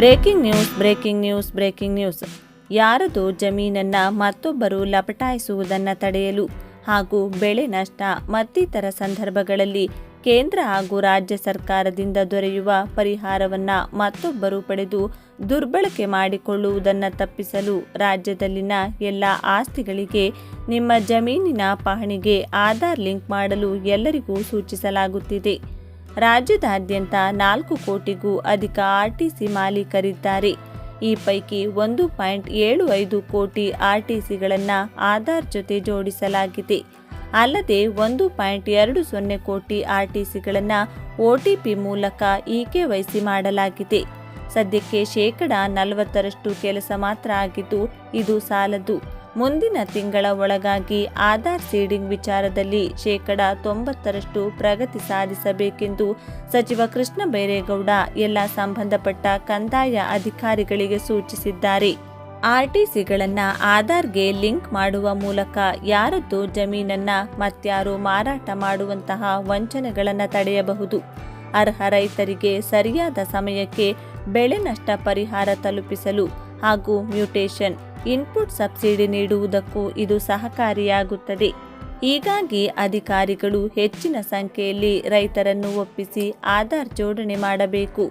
Breaking news breaking news breaking news. ಯಾರದು ಜಮೀನನ್ನ ಮತ್ತೊಬ್ಬರು ಲಪಟಾಯಿಸುವುದನ್ನು ತಡೆಯಲು ಹಾಗೂ ಬೆಳೆ ನಷ್ಟ ಮತ್ತಿತರ ಸಂದರ್ಭಗಳಲ್ಲಿ ಕೇಂದ್ರ ಹಾಗೂ ರಾಜ್ಯ ಸರ್ಕಾರದಿಂದ ದೊರೆಯುವ ಪರಿಹಾರವನ್ನ ಮತ್ತೊಬ್ಬರು ಪಡೆದು ದುರ್ಬಳಕೆ ಮಾಡಿಕೊಳ್ಳುವುದನ್ನು ತಪ್ಪಿಸಲು ರಾಜ್ಯದಲ್ಲಿನ ಎಲ್ಲ ಆಸ್ತಿಗಳಿಗೆ ನಿಮ್ಮ ಜಮೀನಿನ ಪಹಣಿಗೆ ಆಧಾರ್ ಲಿಂಕ್ ಮಾಡಲು ಎಲ್ಲರಿಗೂ ಸೂಚಿಸಲಾಗುತ್ತಿದೆ. ರಾಜ್ಯದಾದ್ಯಂತ ನಾಲ್ಕು ಕೋಟಿಗೂ ಅಧಿಕ ಆರ್ಟಿಸಿ ಮಾಲೀಕರಿದ್ದಾರೆ. ಈ ಪೈಕಿ ಒಂದು ಪಾಯಿಂಟ್ ಏಳು ಐದು ಕೋಟಿ ಆರ್ಟಿಸಿಗಳನ್ನು ಆಧಾರ್ ಜೊತೆ ಜೋಡಿಸಲಾಗಿದೆ. ಅಲ್ಲದೆ ಒಂದು ಪಾಯಿಂಟ್ ಎರಡು ಸೊನ್ನೆ ಕೋಟಿ ಆರ್ಟಿಸಿಗಳನ್ನು ಪಿ ಮೂಲಕ ಇಕೆವೈಸಿ ಮಾಡಲಾಗಿದೆ. ಸದ್ಯಕ್ಕೆ ಶೇಕಡ ನಲವತ್ತರಷ್ಟು ಕೆಲಸ ಮಾತ್ರ ಆಗಿದ್ದು, ಇದು ಸಾಲದು. ಮುಂದಿನ ತಿಂಗಳ ಒಳಗಾಗಿ ಆಧಾರ್ ಸೀಡಿಂಗ್ ವಿಚಾರದಲ್ಲಿ ಶೇಕಡ ತೊಂಬತ್ತರಷ್ಟು ಪ್ರಗತಿ ಸಾಧಿಸಬೇಕೆಂದು ಸಚಿವ ಕೃಷ್ಣ ಬೈರೇಗೌಡ ಎಲ್ಲ ಸಂಬಂಧಪಟ್ಟ ಕಂದಾಯ ಅಧಿಕಾರಿಗಳಿಗೆ ಸೂಚಿಸಿದ್ದಾರೆ. ಆರ್ಟಿಸಿಗಳನ್ನು ಆಧಾರ್ಗೆ ಲಿಂಕ್ ಮಾಡುವ ಮೂಲಕ ಯಾರದ್ದು ಜಮೀನನ್ನ ಮತ್ಯಾರು ಮಾರಾಟ ಮಾಡುವಂತಹ ವಂಚನೆಗಳನ್ನು ತಡೆಯಬಹುದು. ಅರ್ಹ ರೈತರಿಗೆ ಸರಿಯಾದ ಸಮಯಕ್ಕೆ ಬೆಳೆ ನಷ್ಟ ಪರಿಹಾರ ತಲುಪಿಸಲು ಹಾಗೂ ಮ್ಯೂಟೇಷನ್. ಇನ್ಪುಟ್ ಸಬ್ಸಿಡಿ ನೀಡುವುದಕ್ಕೂ ಇದು ಸಹಕಾರಿಯಾಗುತ್ತದೆ. ಹೀಗಾಗಿ ಅಧಿಕಾರಿಗಳು ಹೆಚ್ಚಿನ ಸಂಖ್ಯೆಯಲ್ಲಿ ರೈತರನ್ನು ಒಪ್ಪಿಸಿ ಆಧಾರ್ ಜೋಡಣೆ ಮಾಡಬೇಕು.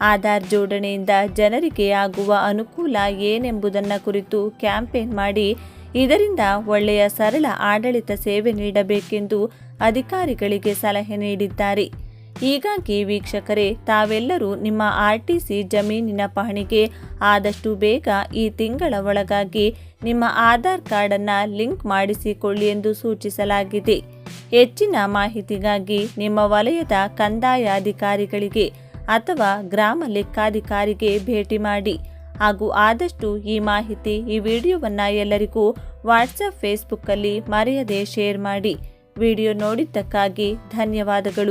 ಆಧಾರ್ ಜೋಡಣೆಯಿಂದ ಜನರಿಗೆ ಆಗುವ ಅನುಕೂಲ ಏನೆಂಬುದನ್ನು ಕುರಿತು ಕ್ಯಾಂಪೇನ್ ಮಾಡಿ ಇದರಿಂದ ಒಳ್ಳೆಯ ಸರಳ ಆಡಳಿತ ಸೇವೆ ನೀಡಬೇಕೆಂದು ಅಧಿಕಾರಿಗಳಿಗೆ ಸಲಹೆ ನೀಡಿದ್ದಾರೆ. ಹೀಗಾಗಿ ವೀಕ್ಷಕರೇ, ತಾವೆಲ್ಲರೂ ನಿಮ್ಮ ಆರ್ ಜಮೀನಿನ ಪಹಣಿಗೆ ಆದಷ್ಟು ಬೇಗ ಈ ತಿಂಗಳ ಒಳಗಾಗಿ ನಿಮ್ಮ ಆಧಾರ್ ಕಾರ್ಡನ್ನು ಲಿಂಕ್ ಮಾಡಿಸಿಕೊಳ್ಳಿ ಎಂದು ಸೂಚಿಸಲಾಗಿದೆ. ಹೆಚ್ಚಿನ ಮಾಹಿತಿಗಾಗಿ ನಿಮ್ಮ ವಲಯದ ಕಂದಾಯ ಅಧಿಕಾರಿಗಳಿಗೆ ಅಥವಾ ಗ್ರಾಮ ಲೆಕ್ಕಾಧಿಕಾರಿಗೆ ಭೇಟಿ ಮಾಡಿ. ಹಾಗೂ ಆದಷ್ಟು ಈ ಮಾಹಿತಿ, ಈ ವಿಡಿಯೋವನ್ನು ಎಲ್ಲರಿಗೂ ವಾಟ್ಸಪ್ ಫೇಸ್ಬುಕ್ಕಲ್ಲಿ ಮರೆಯದೆ ಶೇರ್ ಮಾಡಿ. ವಿಡಿಯೋ ನೋಡಿದ್ದಕ್ಕಾಗಿ ಧನ್ಯವಾದಗಳು.